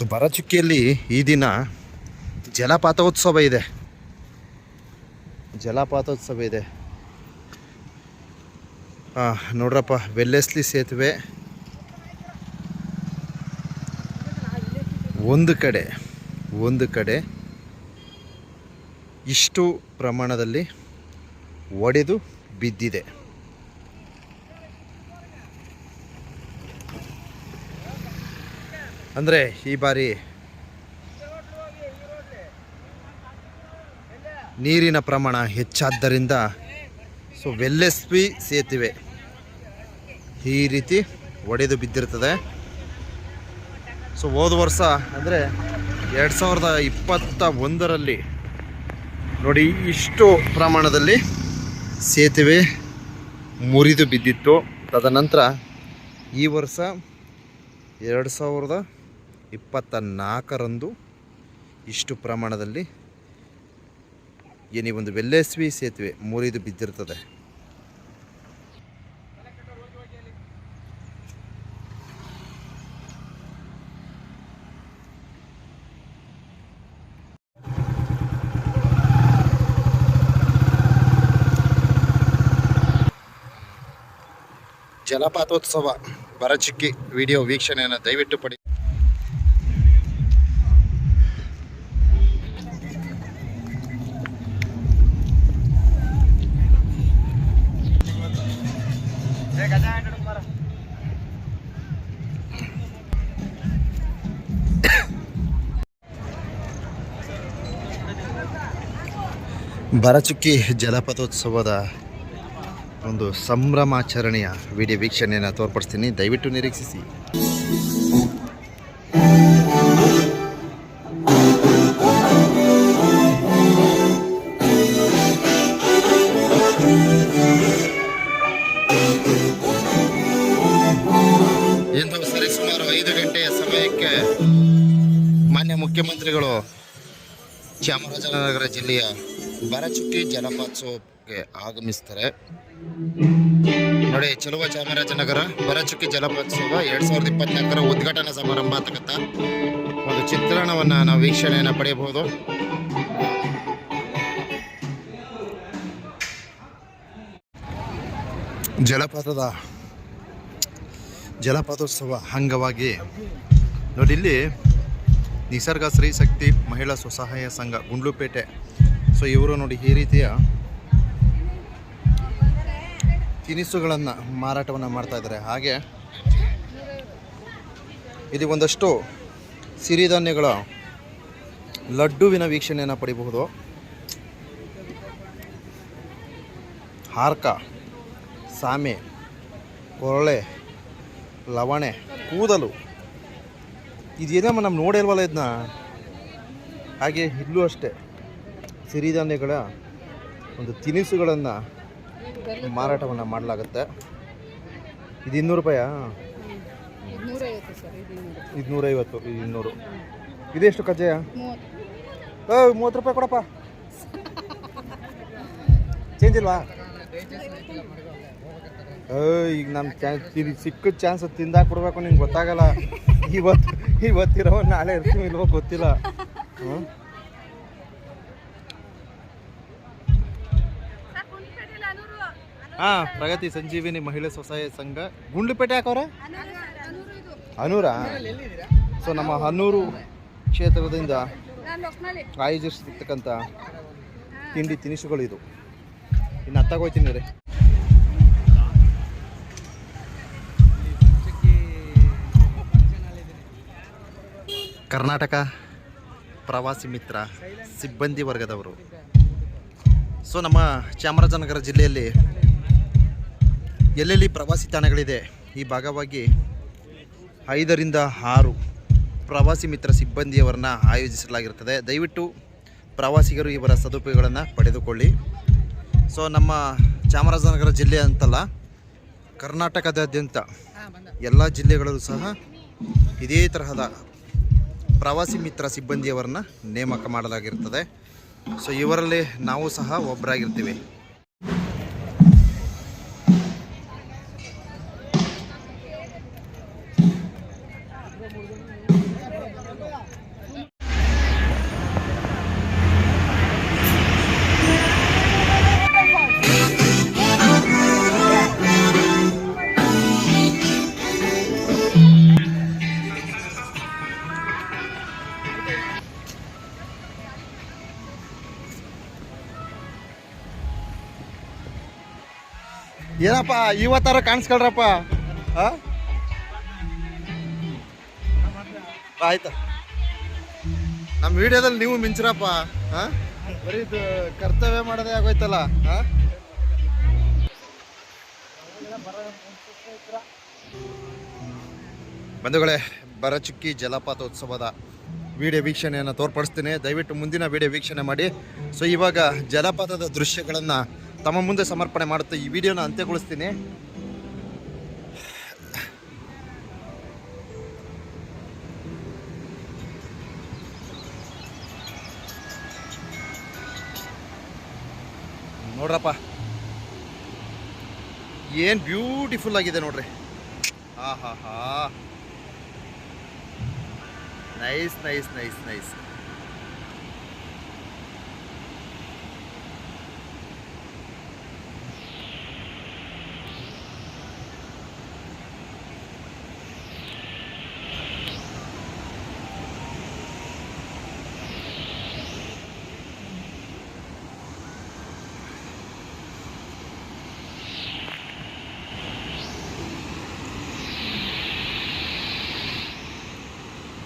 So ಬರಚುಕ್ಕಿಯಲ್ಲಿ ಈ ದಿನ ಜಲಪಾತೋತ್ಸವ ಇದೆ. ಜಲಪಾತೋತ್ಸವ ಇದೆ. ನೋಡ್ರಪ್ಪ ವೆಲ್ಲೆಸ್ಲಿ ಸೇತುವೆ. ಒಂದು ಕಡೆ ಒಂದು ಕಡೆ ಇಷ್ಟು ಪ್ರಮಾಣದಲ್ಲಿ ಒಡೆದು ಬಿದ್ದಿದೆ. ಅಂದರೆ ಈ ಬಾರಿ ನೀರಿನ ಪ್ರಮಾಣ ಹೆಚ್ಚಾದ್ದರಿಂದ ಸೊ ವೆಲ್ಲೆಸ್ಪಿ ಸೇತುವೆ. ಈ ರೀತಿ ಒಡೆದು ಬಿದ್ದಿರ್ತದೆ. ಸೊ ಹೋದ ವರ್ಷ ಅಂದರೆ ಎರಡು ಸಾವಿರದ ಇಪ್ಪತ್ತ ಒಂದರಲ್ಲಿ ನೋಡಿ ಇಷ್ಟು ಪ್ರಮಾಣದಲ್ಲಿ ಸೇತುವೆ, ಮುರಿದು ಬಿದ್ದಿತ್ತು. ತದನಂತರ ಈ ವರ್ಷ ಎರಡು ಸಾವಿರದ ಇಪ್ಪತ್ತ ನಾಲ್ಕರಂದು ಇಷ್ಟು ಪ್ರಮಾಣದಲ್ಲಿ ಏನಿ ಒಂದು ವೆಲ್ಲೆಸ್ವಿ ಸೇತುವೆ ಮುರಿದು ಬಿದ್ದಿರ್ತದೆ ಜಲಪಾತೋತ್ಸವ ಬರಚಿಕ್ಕಿ ವಿಡಿಯೋ ವೀಕ್ಷಣೆಯನ್ನು ದಯವಿಟ್ಟು ಪಡಿ ಬರಚುಕ್ಕಿ ಜಲಪಾತೋತ್ಸವದ ಒಂದು ಸಂಭ್ರಮಾಚರಣೆಯ ವಿಡಿಯೋ ವೀಕ್ಷಣೆಯನ್ನು ತೋರ್ಪಡಿಸ್ತೀನಿ. ದಯವಿಟ್ಟು ನಿರೀಕ್ಷಿಸಿ. ಇಂದು ಸರಿಸುಮಾರು ಐದು ಗಂಟೆಯ ಸಮಯಕ್ಕೆ ಮಾನ್ಯ ಮುಖ್ಯಮಂತ್ರಿಗಳು ಚಾಮರಾಜನಗರ ಜಿಲ್ಲೆಯ ಬರಚುಕ್ಕಿ ಜಲಪಾತೋತ್ಸವಕ್ಕೆ ಆಗಮಿಸ್ತಾರೆ ನೋಡಿ, ಚಲುವ ಚಾಮರಾಜನಗರ, ಬರಚುಕ್ಕಿ ಜಲಪಾತೋತ್ಸವ ಎರಡ್ ಸಾವಿರದ ಇಪ್ಪತ್ನಾಲ್ಕರ ಉದ್ಘಾಟನಾ ಸಮಾರಂಭ ಅಂತಕ್ಕಂಥ ಒಂದು ಚಿತ್ರಣವನ್ನು ನಾವು ವೀಕ್ಷಣೆಯನ್ನು ಪಡೆಯಬಹುದು. ಜಲಪಾತದ ಜಲಪಾತೋತ್ಸವ ಅಂಗವಾಗಿ ನೋಡಿ, ಇಲ್ಲಿ ನಿಸರ್ಗ ಸ್ತ್ರೀ ಶಕ್ತಿ ಮಹಿಳಾ ಸ್ವಸಹಾಯ ಸಂಘ ಗುಂಡ್ಲುಪೇಟೆ. ಸೊ ಇವರು ನೋಡಿ ಈ ರೀತಿಯ ತಿನಿಸುಗಳನ್ನು ಮಾರಾಟವನ್ನು ಮಾಡ್ತಾ ಇದ್ದಾರೆ. ಹಾಗೆ ಇದು ಒಂದಷ್ಟು ಸಿರಿಧಾನ್ಯಗಳ ಲಡ್ಡುವಿನ ವೀಕ್ಷಣೆಯನ್ನು ಪಡಿಬಹುದು. ಹಾರ್ಕ, ಸಾಮೆ, ಕೊರಳೆ, ಲವಣೆ, ಕೂದಲು ಇದೇನಮ್ಮ ನಮ್ಮ ನೋಡಿಲ್ವಲ್ಲ ಇದನ್ನ ಹಾಗೆ ಇಲ್ಲೂ ಅಷ್ಟೇ. ಸಿರಿಧಾನ್ಯಗಳ ಒಂದು ತಿನಿಸುಗಳನ್ನು ಮಾರಾಟವನ್ನು ಮಾಡಲಾಗುತ್ತೆ. ಇದು ಇನ್ನೂರು ರೂಪಾಯಾ? ಇದು ನೂರೈವತ್ತು ಇದು ಇನ್ನೂರು. ಇದೆಷ್ಟು ಕಜ್ಜಾಯ? ಮೂವತ್ತು. ಓ ಮೂವತ್ತು ರೂಪಾಯಿ ಕೊಡಪ್ಪ. ಚೇಂಜ್ ಇಲ್ವಾ? ಈಗ ನಮ್ಮ ಚಾನ್ಸ್ ಸಿಕ್ಕ ಚಾನ್ಸ್ ತಿಂದಾಗ ಬಿಡ್ಬೇಕು, ನಿಂಗೆ ಗೊತ್ತಾಗಲ್ಲ. ಇವತ್ತು ಇವತ್ತಿರೋ ನಾಳೆ ಇರ್ತೀವಿ ಇಲ್ವೋ ಗೊತ್ತಿಲ್ಲ. ಹ್ಞೂ ಹಾಂ, ಪ್ರಗತಿ ಸಂಜೀವಿನಿ ಮಹಿಳಾ ಸ್ವಸಹಾಯ ಸಂಘ. ಗುಂಡ್ಲುಪೇಟೆ ಯಾಕವ್ರೆ? ಹನೂರ ಸೊ ನಮ್ಮ ಹನೂರು ಕ್ಷೇತ್ರದಿಂದ ಆಯೋಜಿಸಿರ್ತಕ್ಕಂಥ ತಿಂಡಿ ತಿನಿಸುಗಳು ಇದು ಇನ್ನು ಹತ್ತಾಗೋಯ್ತೀನಿ ರೀ ಕರ್ನಾಟಕ ಪ್ರವಾಸಿ ಮಿತ್ರ, ಸಿಬ್ಬಂದಿ ವರ್ಗದವರು. ಸೊ ನಮ್ಮ ಚಾಮರಾಜನಗರ ಜಿಲ್ಲೆಯಲ್ಲಿ ಎಲ್ಲೆಲ್ಲಿ ಪ್ರವಾಸಿ ತಾಣಗಳಿದೆ, ಈ ಭಾಗವಾಗಿ ಐದರಿಂದ ಆರು ಪ್ರವಾಸಿ ಮಿತ್ರ ಸಿಬ್ಬಂದಿಯವರನ್ನ ಆಯೋಜಿಸಲಾಗಿರ್ತದೆ ದಯವಿಟ್ಟು ಪ್ರವಾಸಿಗರು ಇವರ ಸದುಪಯೋಗಗಳನ್ನು ಪಡೆದುಕೊಳ್ಳಿ. ಸೊ ನಮ್ಮ ಚಾಮರಾಜನಗರ ಜಿಲ್ಲೆ ಅಂತಲ್ಲ, ಕರ್ನಾಟಕದಾದ್ಯಂತ ಎಲ್ಲ ಜಿಲ್ಲೆಗಳಲ್ಲೂ ಸಹ ಇದೇ ತರಹದ ಪ್ರವಾಸಿ ಮಿತ್ರ ಸಿಬ್ಬಂದಿಯವರನ್ನ ನೇಮಕ ಮಾಡಲಾಗಿರ್ತದೆ. ಸೊ ಇವರಲ್ಲಿ ನಾವು ಸಹ ಒಬ್ಬರಾಗಿರ್ತೀವಿ ಏನಪ್ಪ ಇವತ್ತಾರ ಕಾಣಿಸ್ಕೊಳ್ರಪ್ಪ? ಆಯ್ತಾ ನಮ್ಮ ವಿಡಿಯೋದಲ್ಲಿ ನೀವು ಮಿಂಚ್ರಪ್ಪ, ಆ? ಬರೀ ಕರ್ತವ್ಯ ಮಾಡೋದೇ ಆಗೋಯ್ತಲ್ಲ? ಬಂಧುಗಳೇ, ಬರಚುಕ್ಕಿ ಜಲಪಾತೋತ್ಸವದ ವಿಡಿಯೋ ವೀಕ್ಷಣೆಯನ್ನು ತೋರ್ಪಡಿಸ್ತೀನಿ ದಯವಿಟ್ಟು ಮುಂದಿನ ವಿಡಿಯೋ ವೀಕ್ಷಣೆ ಮಾಡಿ ಸೊ ಇವಾಗ ಜಲಪಾತದ ದೃಶ್ಯಗಳನ್ನು ತಮ್ಮ ಮುಂದೆ ಸಮರ್ಪಣೆ ಮಾಡುತ್ತಾ. ಈ ವಿಡಿಯೋನ ಅಂತ್ಯಗೊಳಿಸ್ತೀನಿ. ನೋಡ್ರಪ್ಪ. ಏನು ಬ್ಯೂಟಿಫುಲ್ ಆಗಿದೆ ನೋಡ್ರಿ. ಹಾ ಹಾ ಹಾ ನೈಸ್ ನೈಸ್ ನೈಸ್ ನೈಸ್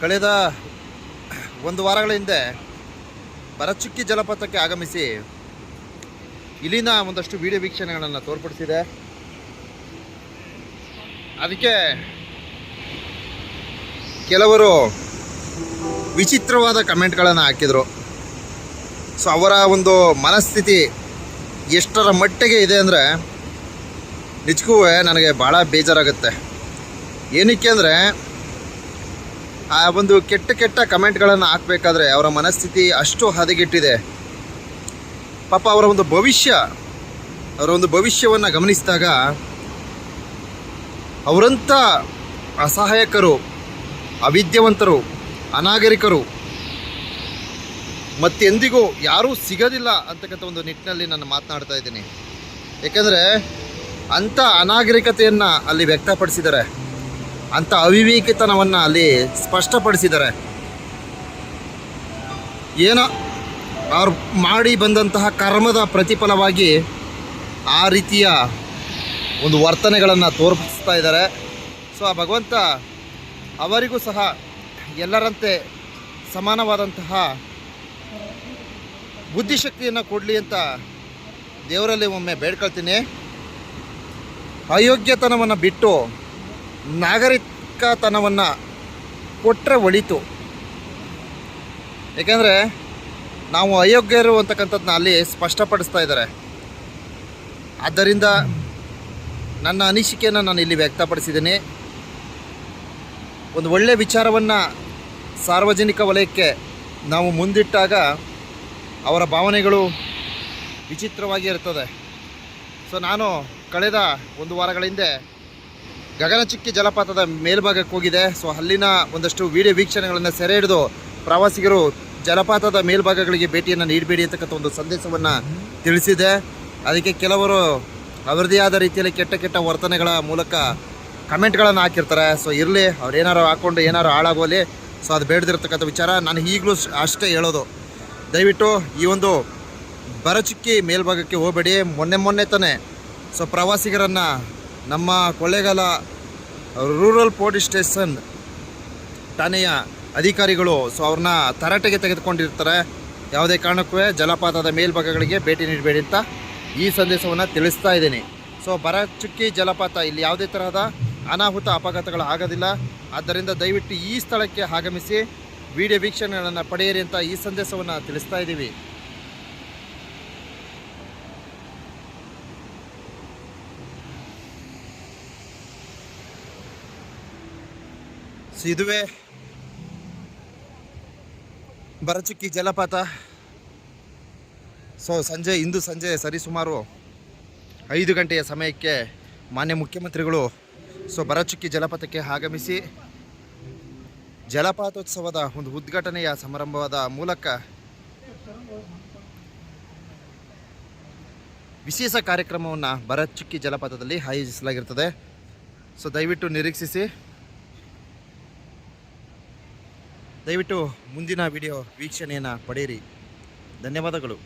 ಕಳೆದ ಒಂದು ವಾರಗಳ ಹಿಂದೆ ಬರಚುಕ್ಕಿ ಜಲಪಾತಕ್ಕೆ ಆಗಮಿಸಿ ಇಲ್ಲಿನ ಒಂದಷ್ಟು ವಿಡಿಯೋ ವೀಕ್ಷಣೆಗಳನ್ನು ತೋರ್ಪಡಿಸಿದೆ. ಅದಕ್ಕೆ ಕೆಲವರು ವಿಚಿತ್ರವಾದ ಕಮೆಂಟ್ಗಳನ್ನು ಹಾಕಿದರು. ಸೊ, ಅವರ ಒಂದು ಮನಸ್ಥಿತಿ ಎಷ್ಟರ ಮಟ್ಟಿಗೆ ಇದೆ ಅಂದರೆ ನಿಜಕ್ಕೂ ನನಗೆ ಭಾಳ ಬೇಜಾರಾಗುತ್ತೆ. ಏನಕ್ಕೆ ಅಂದರೆ ಆ ಒಂದು ಕೆಟ್ಟ ಕೆಟ್ಟ ಕಮೆಂಟ್ಗಳನ್ನು ಹಾಕಬೇಕಾದ್ರೆ ಅವರ ಮನಸ್ಥಿತಿ ಅಷ್ಟು ಹದಗೆಟ್ಟಿದೆ. ಪಾಪ ಅವರ ಒಂದು ಭವಿಷ್ಯ, ಅವರ ಒಂದು ಭವಿಷ್ಯವನ್ನು ಗಮನಿಸಿದಾಗ ಅವರಂಥ ಅಸಹಾಯಕರು, ಅವಿದ್ಯವಂತರು, ಅನಾಗರಿಕರು ಮತ್ತೆಂದಿಗೂ ಯಾರೂ ಸಿಗೋದಿಲ್ಲ ಅಂತಕ್ಕಂಥ ಒಂದು ನಿಟ್ಟಿನಲ್ಲಿ ನಾನು ಮಾತನಾಡ್ತಾ ಇದ್ದೀನಿ. ಏಕೆಂದರೆ ಅಂಥ ಅನಾಗರಿಕತೆಯನ್ನು ಅಲ್ಲಿ ವ್ಯಕ್ತಪಡಿಸಿದ್ದಾರೆ. ಅಂಥ ಅವಿವೇಕಿತನವನ್ನು ಅಲ್ಲಿ ಸ್ಪಷ್ಟಪಡಿಸಿದ್ದಾರೆ. ಏನೋ? ಅವ್ರು ಮಾಡಿ ಬಂದಂತಹ ಕರ್ಮದ ಪ್ರತಿಫಲವಾಗಿ ಆ ರೀತಿಯ ಒಂದು ವರ್ತನೆಗಳನ್ನು ತೋರ್ಪಿಸ್ತಾ ಇದ್ದಾರೆ. ಸೊ, ಆ ಭಗವಂತ ಅವರಿಗೂ ಸಹ ಎಲ್ಲರಂತೆ ಸಮಾನವಾದಂತಹ ಬುದ್ಧಿಶಕ್ತಿಯನ್ನು ಕೊಡಲಿ ಅಂತ ದೇವರಲ್ಲಿ ಒಮ್ಮೆ ಬೇಡ್ಕೊಳ್ತೀನಿ. ಅಯೋಗ್ಯತನವನ್ನು ಬಿಟ್ಟು ನಾಗರಿಕತನವನ್ನು ಕೊಟ್ಟರೆ ಒಳಿತು. ಏಕೆಂದರೆ ನಾವು ಅಯೋಗ್ಯರು ಅಂತಕ್ಕಂಥದ್ದನ್ನ ಅಲ್ಲಿ ಸ್ಪಷ್ಟಪಡಿಸ್ತಾ ಇದ್ದಾರೆ. ಆದ್ದರಿಂದ ನನ್ನ ಅನಿಸಿಕೆಯನ್ನು ನಾನು ಇಲ್ಲಿ ವ್ಯಕ್ತಪಡಿಸಿದ್ದೀನಿ. ಒಂದು ಒಳ್ಳೆಯ ವಿಚಾರವನ್ನು ಸಾರ್ವಜನಿಕ ವಲಯಕ್ಕೆ ನಾವು ಮುಂದಿಟ್ಟಾಗ ಅವರ ಭಾವನೆಗಳು ವಿಚಿತ್ರವಾಗಿ ಇರ್ತದೆ. ಸೊ ನಾನು ಕಳೆದ ಒಂದು ವಾರಗಳ ಹಿಂದೆ ಗಗನಚುಕ್ಕಿ ಜಲಪಾತದ ಮೇಲ್ಭಾಗಕ್ಕೆ ಹೋಗಿದೆ. ಸೊ ಅಲ್ಲಿನ ಒಂದಷ್ಟು ವಿಡಿಯೋ ವೀಕ್ಷಣೆಗಳನ್ನು ಸೆರೆ ಹಿಡಿದು ಪ್ರವಾಸಿಗರು ಜಲಪಾತದ ಮೇಲ್ಭಾಗಗಳಿಗೆ ಭೇಟಿಯನ್ನು ನೀಡಬೇಡಿ ಅಂತಕ್ಕಂಥ ಒಂದು ಸಂದೇಶವನ್ನು ತಿಳಿಸಿದೆ. ಅದಕ್ಕೆ ಕೆಲವರು ಅವರದೇ ಆದ ರೀತಿಯಲ್ಲಿ ಕೆಟ್ಟ ಕೆಟ್ಟ ವರ್ತನೆಗಳ ಮೂಲಕ ಕಮೆಂಟ್ಗಳನ್ನು ಹಾಕಿರ್ತಾರೆ. ಸೊ ಇರಲಿ ಅವ್ರು ಏನಾರು ಹಾಕ್ಕೊಂಡು ಏನಾರು ಹಾಳಾಗೋಲಿ. ಸೊ ಅದು ಬೇಡದಿರ್ತಕ್ಕಂಥ ವಿಚಾರ. ನಾನು ಈಗಲೂ ಅಷ್ಟೇ ಹೇಳೋದು. ದಯವಿಟ್ಟು ಈ ಒಂದು ಬರಚುಕ್ಕಿ ಮೇಲ್ಭಾಗಕ್ಕೆ ಹೋಗಬೇಡಿ. ಮೊನ್ನೆ ಮೊನ್ನೆ ತಾನೇ ಸೊ ಪ್ರವಾಸಿಗರನ್ನು ನಮ್ಮ ಕೊಳ್ಳೇಗಾಲ ರೂರಲ್ ಪೊಲೀಸ್ ಸ್ಟೇಷನ್ ಠಾಣೆಯ ಅಧಿಕಾರಿಗಳು ಸೊ ಅವ್ರನ್ನ ತರಾಟೆಗೆ ತೆಗೆದುಕೊಂಡಿರ್ತಾರೆ. ಯಾವುದೇ ಕಾರಣಕ್ಕೂ ಜಲಪಾತದ ಮೇಲ್ಭಾಗಗಳಿಗೆ ಭೇಟಿ ನೀಡಬೇಡಿ ಅಂತ ಈ ಸಂದೇಶವನ್ನು ತಿಳಿಸ್ತಾ ಇದ್ದೀನಿ. ಸೊ ಬರಚುಕ್ಕಿ ಜಲಪಾತ ಇಲ್ಲಿ ಯಾವುದೇ ತರಹದ ಅನಾಹುತ ಅಪಘಾತಗಳು ಆಗೋದಿಲ್ಲ. ಆದ್ದರಿಂದ ದಯವಿಟ್ಟು ಈ ಸ್ಥಳಕ್ಕೆ ಆಗಮಿಸಿ, ವಿಡಿಯೋ ವೀಕ್ಷಣೆಗಳನ್ನು ಪಡೆಯಿರಿ ಅಂತ ಈ ಸಂದೇಶವನ್ನು ತಿಳಿಸ್ತಾ ಇದ್ದೀವಿ. ಇದುವೇ ಬರಚುಕ್ಕಿ ಜಲಪಾತ. ಸೊ ಸಂಜೆ, ಇಂದು ಸಂಜೆ ಸರಿಸುಮಾರು ಐದು ಗಂಟೆಯ ಸಮಯಕ್ಕೆ ಮಾನ್ಯ ಮುಖ್ಯಮಂತ್ರಿಗಳು ಸೊ ಬರಚುಕ್ಕಿ ಜಲಪಾತಕ್ಕೆ ಆಗಮಿಸಿ ಜಲಪಾತೋತ್ಸವದ ಒಂದು ಉದ್ಘಾಟನೆಯ ಸಮಾರಂಭದ ಮೂಲಕ ವಿಶೇಷ ಕಾರ್ಯಕ್ರಮವನ್ನು ಬರಚುಕ್ಕಿ ಜಲಪಾತದಲ್ಲಿ ಆಯೋಜಿಸಲಾಗಿರ್ತದೆ. ಸೊ ದಯವಿಟ್ಟು ನಿರೀಕ್ಷಿಸಿ. ದಯವಿಟ್ಟು ಮುಂದಿನ ವಿಡಿಯೋ ವೀಕ್ಷಣೆಯನ್ನು ಪಡೆಯಿರಿ. ಧನ್ಯವಾದಗಳು.